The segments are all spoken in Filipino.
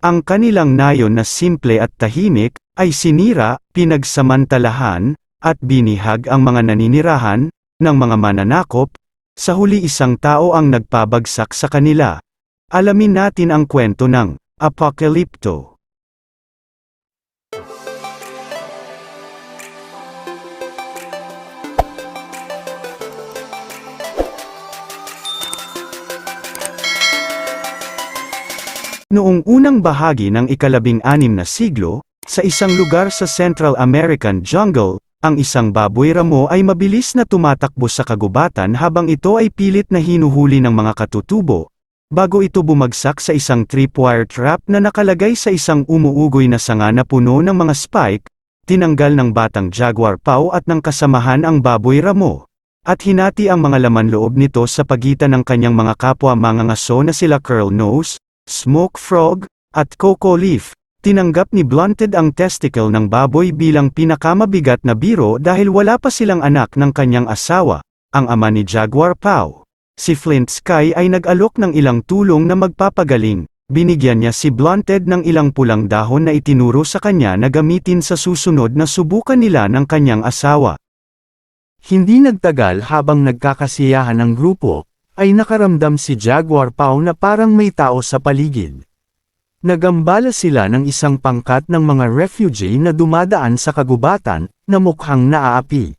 Ang kanilang nayon na simple at tahimik, ay sinira, pinagsamantalahan, at binihag ang mga naninirahan, ng mga mananakop, sa huli isang tao ang nagpabagsak sa kanila. Alamin natin ang kwento ng Apokalipto. Noong unang bahagi ng ikalabing-anim na siglo, sa isang lugar sa Central American jungle, ang isang baboy ramo ay mabilis na tumatakbo sa kagubatan habang ito ay pilit na hinuhuli ng mga katutubo, bago ito bumagsak sa isang tripwire trap na nakalagay sa isang umuugoy na sanga na puno ng mga spike, tinanggal ng batang jaguar paw at ng kasamahan ang baboy ramo, at hinati ang mga laman loob nito sa pagitan ng kanyang mga kapwa mga ngaso na sila Curl Nose, Smoke Frog, at Coco Leaf. Tinanggap ni Blunted ang testicle ng baboy bilang pinakamabigat na biro dahil wala pa silang anak ng kanyang asawa, ang ama ni Jaguar Pau. Si Flint Sky ay nag-alok ng ilang tulong na magpapagaling, binigyan niya si Blunted ng ilang pulang dahon na itinuro sa kanya na gamitin sa susunod na subukan nila ng kanyang asawa. Hindi nagtagal habang nagkakasiyahan ng grupo, ay nakaramdam si Jaguar Pau na parang may tao sa paligid. Nagambala sila ng isang pangkat ng mga refugee na dumadaan sa kagubatan, na mukhang naaapi.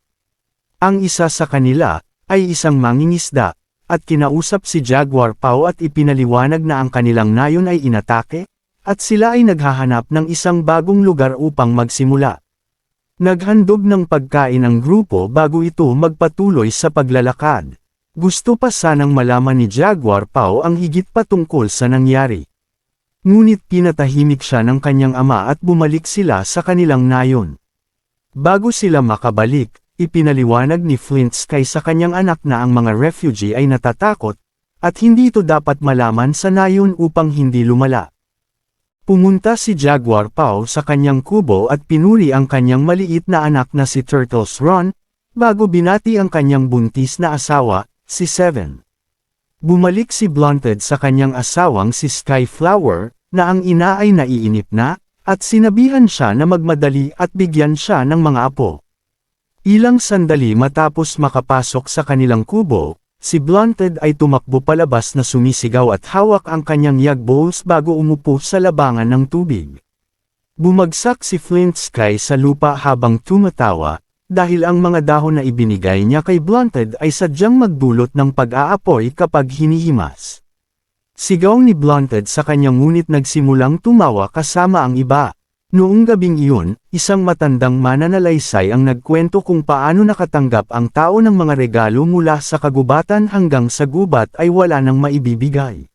Ang isa sa kanila, ay isang mangingisda, at kinausap si Jaguar Pau at ipinaliwanag na ang kanilang nayon ay inatake, at sila ay naghahanap ng isang bagong lugar upang magsimula. Naghandog ng pagkain ang grupo bago ito magpatuloy sa paglalakad. Gusto pa sanang malaman ni Jaguar Pau ang higit pa tungkol sa nangyari. Ngunit pinatahimik siya ng kanyang ama at bumalik sila sa kanilang nayon. Bago sila makabalik, ipinaliwanag ni Flint Sky sa kanyang anak na ang mga refugee ay natatakot, at hindi ito dapat malaman sa nayon upang hindi lumala. Pumunta si Jaguar Pau sa kanyang kubo at pinuri ang kanyang maliit na anak na si Turtles Ron, bago binati ang kanyang buntis na asawa, si Seven. Bumalik si Blunted sa kanyang asawang si Skyflower, na ang ina ay naiinip na, at sinabihan siya na magmadali at bigyan siya ng mga apo. Ilang sandali matapos makapasok sa kanilang kubo, si Blunted ay tumakbo palabas na sumisigaw at hawak ang kanyang yag bowls bago umupo sa labangan ng tubig. Bumagsak si Flint Sky sa lupa habang tumatawa, dahil ang mga dahon na ibinigay niya kay Blunted ay sadyang magdulot ng pag-aapoy kapag hinihimas. Sigaw ni Blunted sa kanyang ngunit nagsimulang tumawa kasama ang iba. Noong gabing iyon, isang matandang mananalaysay ang nagkwento kung paano nakatanggap ang tao ng mga regalo mula sa kagubatan hanggang sa gubat ay wala nang maibibigay.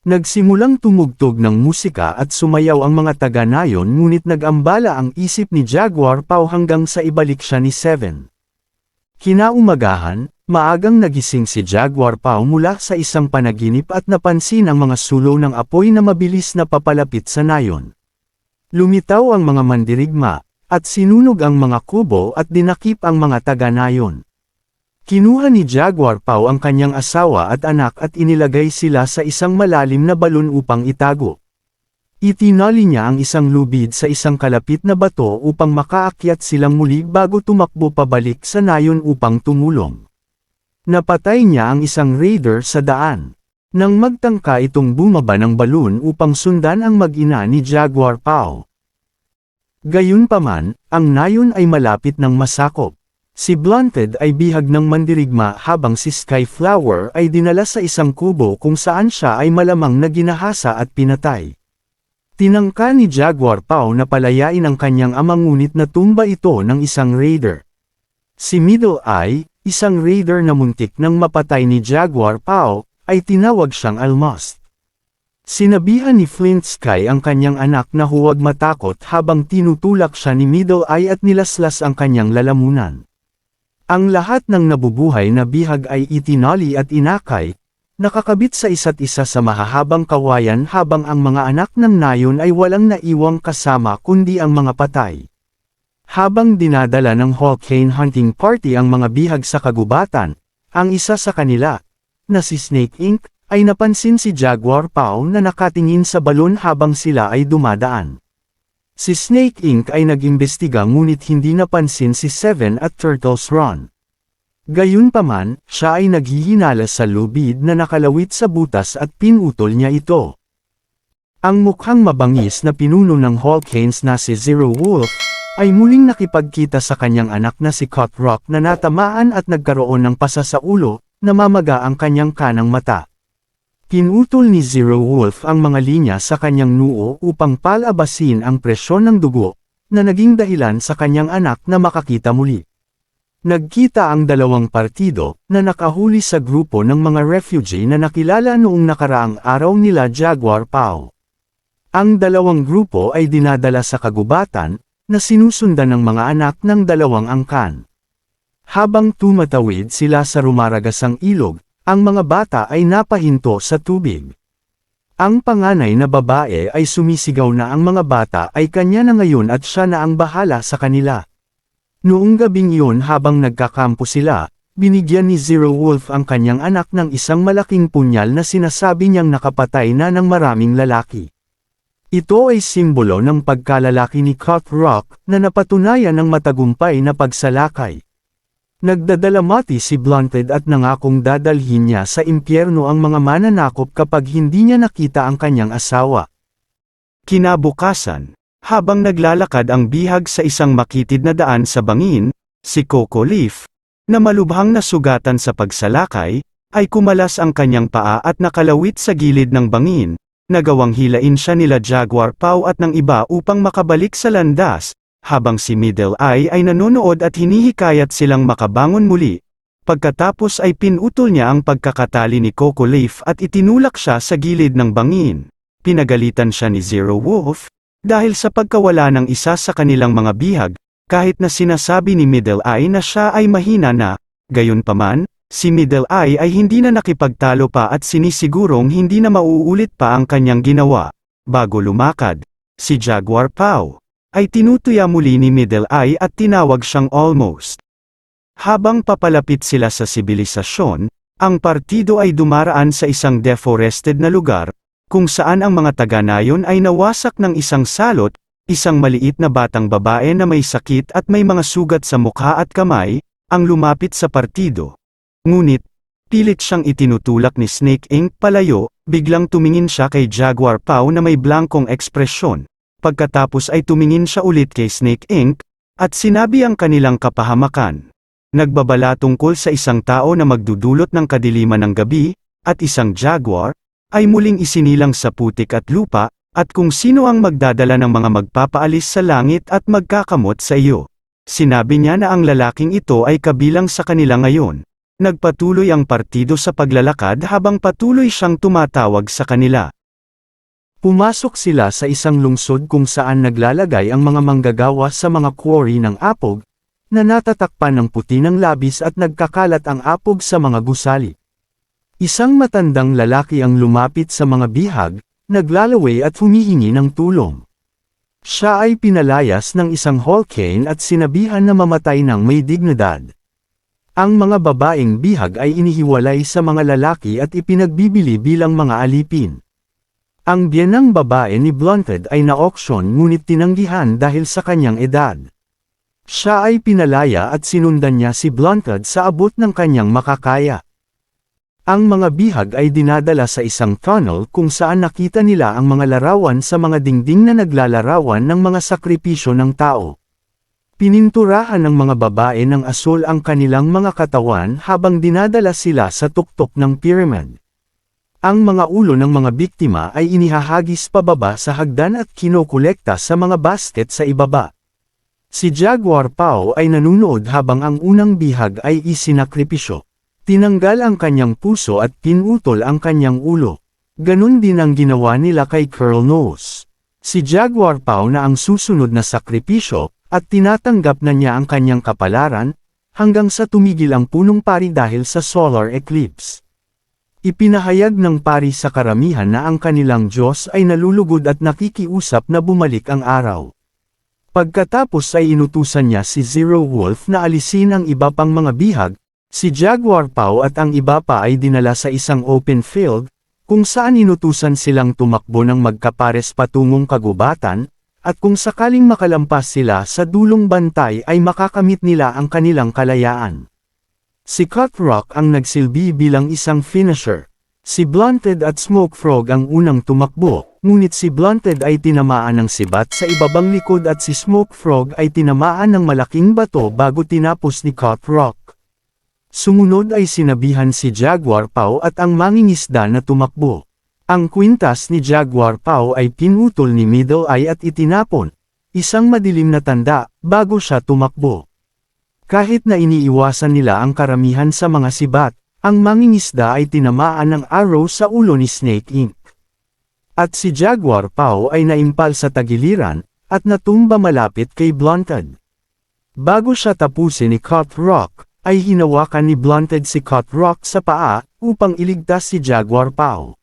Nagsimulang tumugtog ng musika at sumayaw ang mga taga-nayon ngunit nag-ambala ang isip ni Jaguar Pau hanggang sa ibalik siya ni Seven. Kinaumagahan, maagang nagising si Jaguar Pau mula sa isang panaginip at napansin ang mga sulo ng apoy na mabilis na papalapit sa nayon. Lumitaw ang mga mandirigma, at sinunog ang mga kubo at dinakip ang mga taga-nayon. Kinuha ni Jaguar Pau ang kanyang asawa at anak at inilagay sila sa isang malalim na balon upang itago. Itinali niya ang isang lubid sa isang kalapit na bato upang makaakyat silang muli bago tumakbo pabalik sa nayon upang tumulong. Napatay niya ang isang raider sa daan. Nang magtangka itong bumaba ng balon upang sundan ang mag-ina ni Jaguar Pau. Gayunpaman, ang nayon ay malapit ng masakop. Si Blunted ay bihag ng mandirigma habang si Skyflower ay dinala sa isang kubo kung saan siya ay malamang na ginahasa at pinatay. Tinangka ni Jaguar Pau na palayain ang kanyang amang ngunit natumba ito ng isang raider. Si Middle Eye, isang raider na muntik nang mapatay ni Jaguar Pau, ay tinawag siyang Almost. Sinabihan ni Flint Sky ang kanyang anak na huwag matakot habang tinutulak siya ni Middle Eye at nilaslas ang kanyang lalamunan. Ang lahat ng nabubuhay na bihag ay itinali at inakay, nakakabit sa isa't isa sa mahahabang kawayan habang ang mga anak ng nayon ay walang naiwang kasama kundi ang mga patay. Habang dinadala ng Hawkane Hunting Party ang mga bihag sa kagubatan, ang isa sa kanila, na si Snake Inc., ay napansin si Jaguar Pao na nakatingin sa balon habang sila ay dumadaan. Si Snake Inc. ay nag-imbestiga ngunit hindi napansin si Seven at Turtles Run. Gayunpaman, siya ay naghihinala sa lubid na nakalawit sa butas at pinutol niya ito. Ang mukhang mabangis na pinuno ng Hawkins na si Zero Wolf, ay muling nakipagkita sa kanyang anak na si Cut Rock na natamaan at nagkaroon ng pasa sa ulo, namamaga ang kanyang kanang mata. Pinutol ni Zero Wolf ang mga linya sa kanyang noo upang palabasin ang presyon ng dugo, na naging dahilan sa kanyang anak na makakita muli. Nagkita ang dalawang partido, na nakahuli sa grupo ng mga refugee na nakilala noong nakaraang araw nila Jaguar Pao. Ang dalawang grupo ay dinadala sa kagubatan, na sinusundan ng mga anak ng dalawang angkan. Habang tumatawid sila sa rumaragasang ilog, ang mga bata ay napahinto sa tubig. Ang panganay na babae ay sumisigaw na ang mga bata ay kanya na ngayon at siya na ang bahala sa kanila. Noong gabing iyon habang nagkakampo sila, binigyan ni Zero Wolf ang kanyang anak ng isang malaking punyal na sinasabi niyang nakapatay na ng maraming lalaki. Ito ay simbolo ng pagkalalaki ni Cut Rock na napatunayan ng matagumpay na pagsalakay. Nagdadalamati si Blunted at nangakong dadalhin niya sa impyerno ang mga mananakop kapag hindi niya nakita ang kanyang asawa. Kinabukasan, habang naglalakad ang bihag sa isang makitid na daan sa bangin, si Coco Leaf, na malubhang nasugatan sa pagsalakay, ay kumalas ang kanyang paa at nakalawit sa gilid ng bangin, nagawang hilain siya nila Jaguar Pau at ng iba upang makabalik sa landas, habang si Middle Eye ay nanonood at hinihikayat silang makabangon muli. Pagkatapos ay pinutol niya ang pagkakatali ni Coco Leaf at itinulak siya sa gilid ng bangin. Pinagalitan siya ni Zero Wolf, dahil sa pagkawala ng isa sa kanilang mga bihag, kahit na sinasabi ni Middle Eye na siya ay mahina na, gayunpaman, si Middle Eye ay hindi na nakipagtalo pa at sinisigurong hindi na mauulit pa ang kanyang ginawa. Bago lumakad, si Jaguar Pau, ay tinutuya muli ni Middle Eye at tinawag siyang almost. Habang papalapit sila sa sibilisasyon, ang partido ay dumaraan sa isang deforested na lugar, kung saan ang mga taga-nayon ay nawasak ng isang salot, isang maliit na batang babae na may sakit at may mga sugat sa mukha at kamay, ang lumapit sa partido. Ngunit, pilit siyang itinutulak ni Snake Inc. palayo, biglang tumingin siya kay Jaguar Pau na may blankong ekspresyon. Pagkatapos ay tumingin siya ulit kay Snake Inc., at sinabi ang kanilang kapahamakan. Nagbabala tungkol sa isang tao na magdudulot ng kadiliman ng gabi, at isang jaguar, ay muling isinilang sa putik at lupa, at kung sino ang magdadala ng mga magpapaalis sa langit at magkakamot sa iyo. Sinabi niya na ang lalaking ito ay kabilang sa kanila ngayon. Nagpatuloy ang partido sa paglalakad habang patuloy siyang tumatawag sa kanila. Pumasok sila sa isang lungsod kung saan naglalagay ang mga manggagawa sa mga quarry ng apog, na natatakpan ng puti ng labis at nagkakalat ang apog sa mga gusali. Isang matandang lalaki ang lumapit sa mga bihag, naglalaway at humihingi ng tulong. Siya ay pinalayas ng isang Hawkane at sinabihan na mamatay ng may dignidad. Ang mga babaeng bihag ay inihiwalay sa mga lalaki at ipinagbibili bilang mga alipin. Ang biyanang babae ni Blunted ay na-auction ngunit tinanggihan dahil sa kanyang edad. Siya ay pinalaya at sinundan niya si Blunted sa abot ng kanyang makakaya. Ang mga bihag ay dinadala sa isang tunnel kung saan nakita nila ang mga larawan sa mga dingding na naglalarawan ng mga sakripisyo ng tao. Pininturahan ng mga babae ng asul ang kanilang mga katawan habang dinadala sila sa tuktok ng pyramid. Ang mga ulo ng mga biktima ay inihahagis pababa sa hagdan at kinokolekta sa mga basket sa ibaba. Si Jaguar Pao ay nanunood habang ang unang bihag ay isinakripisyo. Tinanggal ang kanyang puso at pinutol ang kanyang ulo. Ganon din ang ginawa nila kay Curl Nose. Si Jaguar Pao na ang susunod na sakripisyo, at tinatanggap na niya ang kanyang kapalaran, hanggang sa tumigil ang punong pari dahil sa solar eclipse. Ipinahayag ng pari sa karamihan na ang kanilang Diyos ay nalulugod at nakikiusap na bumalik ang araw. Pagkatapos ay inutusan niya si Zero Wolf na alisin ang iba pang mga bihag, si Jaguar Pau at ang iba pa ay dinala sa isang open field, kung saan inutusan silang tumakbo ng magkapares patungong kagubatan, at kung sakaling makalampas sila sa dulong bantay ay makakamit nila ang kanilang kalayaan. Si Cut Rock ang nagsilbi bilang isang finisher. Si Blunted at Smoke Frog ang unang tumakbo, ngunit si Blunted ay tinamaan ng sibat sa ibabang likod at si Smoke Frog ay tinamaan ng malaking bato bago tinapos ni Cut Rock. Sumunod ay sinabihan si Jaguar Pau at ang mangingisda na tumakbo. Ang kwintas ni Jaguar Pau ay pinutol ni Middle Eye at itinapon, isang madilim na tanda, bago siya tumakbo. Kahit na iniiwasan nila ang karamihan sa mga sibat, ang mangingisda ay tinamaan ng arrow sa ulo ni Snake Inc. At si Jaguar Pau ay naimpal sa tagiliran, at natumba malapit kay Blunted. Bago siya tapusin ni Cut Rock, ay hinawakan ni Blunted si Cut Rock sa paa, upang iligtas si Jaguar Pau.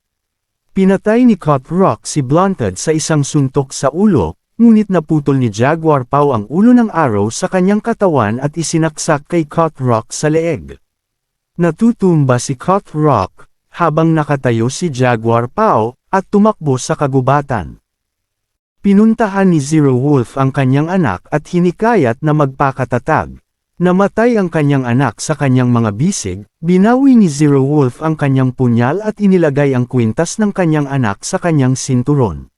Pinatay ni Cut Rock si Blunted sa isang suntok sa ulo, ngunit naputol ni Jaguar Pau ang ulo ng arrow sa kanyang katawan at isinaksak kay Cut Rock sa leeg. Natutumba si Cut Rock, habang nakatayo si Jaguar Pau, at tumakbo sa kagubatan. Pinuntahan ni Zero Wolf ang kanyang anak at hinikayat na magpakatatag. Namatay ang kanyang anak sa kanyang mga bisig, binawi ni Zero Wolf ang kanyang punyal at inilagay ang kwintas ng kanyang anak sa kanyang sinturon.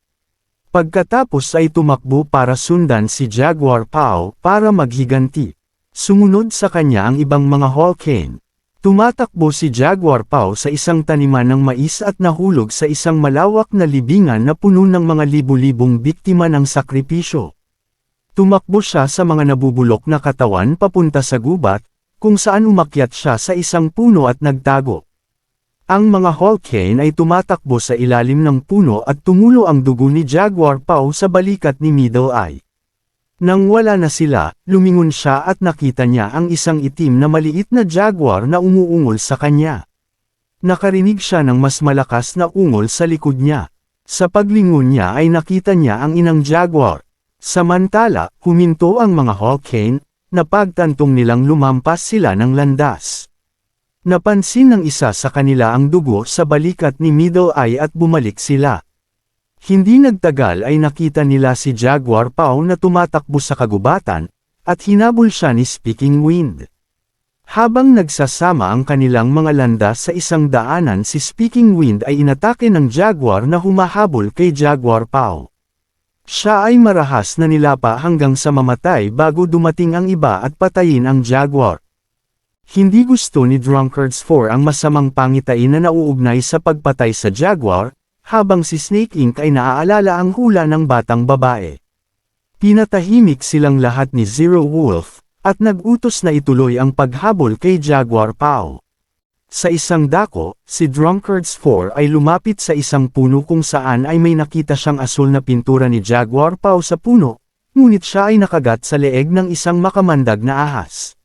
Pagkatapos ay tumakbo para sundan si Jaguar Pau para maghiganti. Sumunod sa kanya ang ibang mga Hawkane. Tumatakbo si Jaguar Pau sa isang taniman ng mais at nahulog sa isang malawak na libingan na puno ng mga libu-libong biktima ng sakripisyo. Tumakbo siya sa mga nabubulok na katawan papunta sa gubat, kung saan umakyat siya sa isang puno at nagtago. Ang mga Hawkane ay tumatakbo sa ilalim ng puno at tumulo ang dugo ni Jaguar Pau sa balikat ni Middle Eye. Nang wala na sila, lumingon siya at nakita niya ang isang itim na maliit na jaguar na umuungol sa kanya. Nakarinig siya ng mas malakas na ungol sa likod niya. Sa paglingon niya ay nakita niya ang inang jaguar. Samantala, huminto ang mga Hawkane, na pagtantong nilang lumampas sila ng landas. Napansin ng isa sa kanila ang dugo sa balikat ni Middle Eye at bumalik sila. Hindi nagtagal ay nakita nila si Jaguar Pau na tumatakbo sa kagubatan, at hinabol siya ni Speaking Wind. Habang nagsasama ang kanilang mga landas sa isang daanan si Speaking Wind ay inatake ng Jaguar na humahabol kay Jaguar Pau. Siya ay marahas na nilapa hanggang sa mamatay bago dumating ang iba at patayin ang Jaguar. Hindi gusto ni Drunkards 4 ang masamang pangitain na nauugnay sa pagpatay sa Jaguar, habang si Snake Inc. ay naaalala ang hula ng batang babae. Pinatahimik silang lahat ni Zero Wolf, at nag-utos na ituloy ang paghabol kay Jaguar Pau. Sa isang dako, si Drunkards 4 ay lumapit sa isang puno kung saan ay may nakita siyang asul na pintura ni Jaguar Pau sa puno, ngunit siya ay nakagat sa leeg ng isang makamandag na ahas.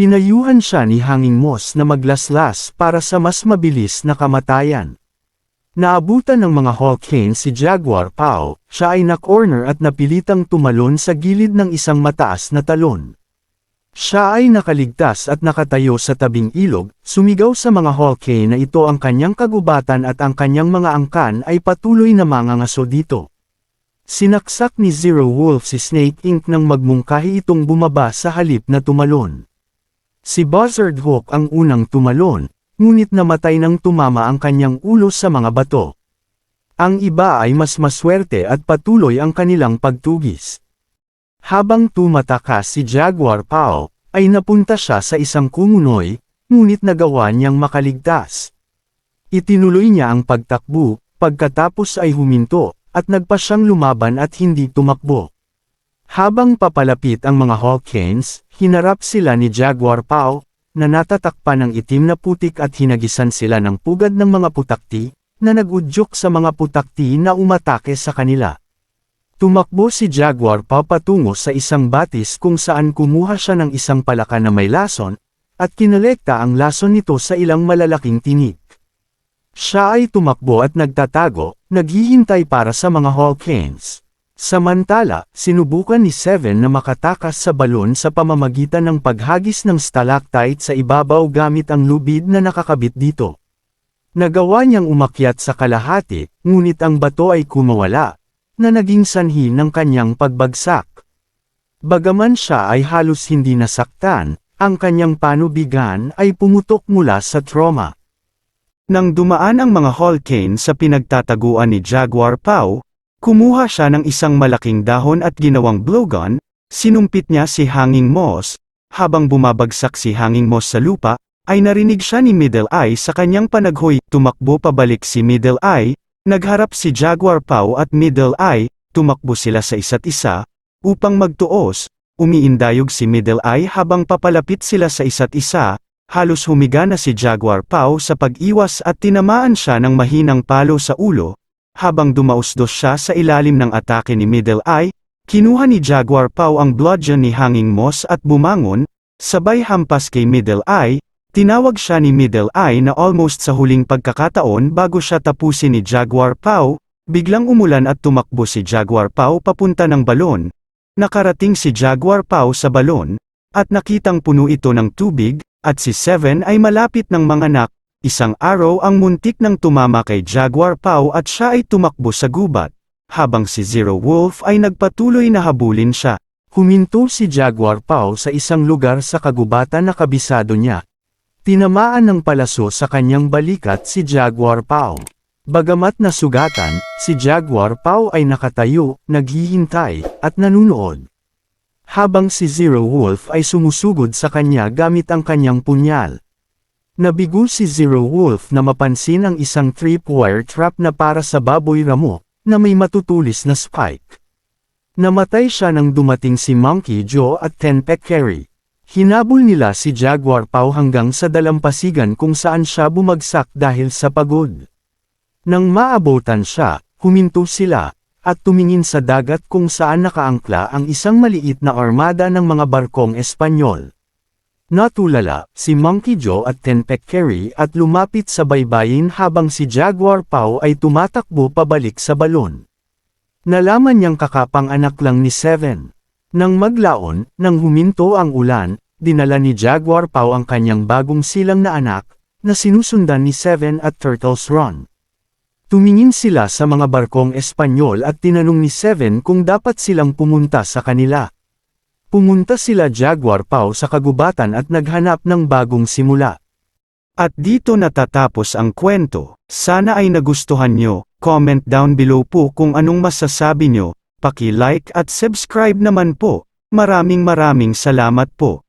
Pinayuhan siya ni Hanging Moss na maglaslas para sa mas mabilis na kamatayan. Naabutan ng mga Hawkane si Jaguar Pau, siya ay na-corner at napilitang tumalon sa gilid ng isang mataas na talon. Siya ay nakaligtas at nakatayo sa tabing ilog, sumigaw sa mga Hawkane na ito ang kanyang kagubatan at ang kanyang mga angkan ay patuloy na mangangaso dito. Sinaksak ni Zero Wolf si Snake Inc. nang magmungkahi itong bumaba sa halip na tumalon. Si Buzzard Hawk ang unang tumalon, ngunit namatay nang tumama ang kanyang ulo sa mga bato. Ang iba ay mas maswerte at patuloy ang kanilang pagtugis. Habang tumatakas si Jaguar Pau, ay napunta siya sa isang kumunoy, ngunit nagawa niyang makaligtas. Itinuloy niya ang pagtakbo, pagkatapos ay huminto, at nagpa siyang lumaban at hindi tumakbo. Habang papalapit ang mga Hawkins, hinarap sila ni Jaguar Pau, na natatakpan ng itim na putik at hinagisan sila ng pugad ng mga putakti, na nagudyok sa mga putakti na umatake sa kanila. Tumakbo si Jaguar papatungo sa isang batis kung saan kumuha siya ng isang palaka na may lason, at kinolekta ang lason nito sa ilang malalaking tinik. Siya ay tumakbo at nagtatago, naghihintay para sa mga Hawkins. Samantala, sinubukan ni Seven na makatakas sa balon sa pamamagitan ng paghagis ng stalactite sa ibabaw gamit ang lubid na nakakabit dito. Nagawa niyang umakyat sa kalahati, ngunit ang bato ay kumawala, na naging sanhi ng kanyang pagbagsak. Bagaman siya ay halos hindi nasaktan, ang kanyang panubigan ay pumutok mula sa trauma. Nang dumaan ang mga Hulkane sa pinagtataguan ni Jaguar Pau, kumuha siya ng isang malaking dahon at ginawang blowgun, sinumpit niya si Hanging Moss, habang bumabagsak si Hanging Moss sa lupa, ay narinig siya ni Middle Eye sa kanyang panaghoy, tumakbo pabalik si Middle Eye, nagharap si Jaguar Pau at Middle Eye, tumakbo sila sa isa't isa, upang magtuos, umiindayog si Middle Eye habang papalapit sila sa isa't isa, halos humiga na si Jaguar Pau sa pag-iwas at tinamaan siya ng mahinang palo sa ulo, habang dumausdos siya sa ilalim ng atake ni Middle Eye, kinuha ni Jaguar Pau ang bludgeon ni Hanging Moss at bumangon, sabay hampas kay Middle Eye, tinawag siya ni Middle Eye na almost sa huling pagkakataon bago siya tapusin ni Jaguar Pau, biglang umulan at tumakbo si Jaguar Pau papunta ng balon. Nakarating si Jaguar Pau sa balon, at nakitang puno ito ng tubig, at si Seven ay malapit ng manganak, isang araw ang muntik ng tumama kay Jaguar Pau at siya ay tumakbo sa gubat, habang si Zero Wolf ay nagpatuloy na habulin siya. Huminto si Jaguar Pau sa isang lugar sa kagubatan na kabisado niya. Tinamaan ng palaso sa kanyang balikat si Jaguar Pau. Bagamat nasugatan, si Jaguar Pau ay nakatayo, naghihintay, at nanunood. Habang si Zero Wolf ay sumusugod sa kanya gamit ang kanyang punyal. Nabigo si Zero Wolf na mapansin ang isang tripwire trap na para sa baboy ramo, na may matutulis na spike. Namatay siya nang dumating si Monkey Joe at Tenpek Carry. Hinabol nila si Jaguar Pau hanggang sa dalampasigan kung saan siya bumagsak dahil sa pagod. Nang maabotan siya, huminto sila, at tumingin sa dagat kung saan nakaangkla ang isang maliit na armada ng mga barkong Espanyol. Natulala, si Monkey Joe at Tenpek Carry at lumapit sa baybayin habang si Jaguar Pau ay tumatakbo pabalik sa balon. Nalaman niyang kakapang anak lang ni Seven. Nang maglaon, nang huminto ang ulan, dinala ni Jaguar Pau ang kanyang bagong silang na anak, na sinusundan ni Seven at Turtles Run. Tumingin sila sa mga barkong Espanyol at tinanong ni Seven kung dapat silang pumunta sa kanila. Pumunta sila Jaguar Pau sa kagubatan at naghanap ng bagong simula. At dito natatapos ang kwento, sana ay nagustuhan nyo, comment down below po kung anong masasabi nyo, paki-like at subscribe naman po, maraming maraming salamat po.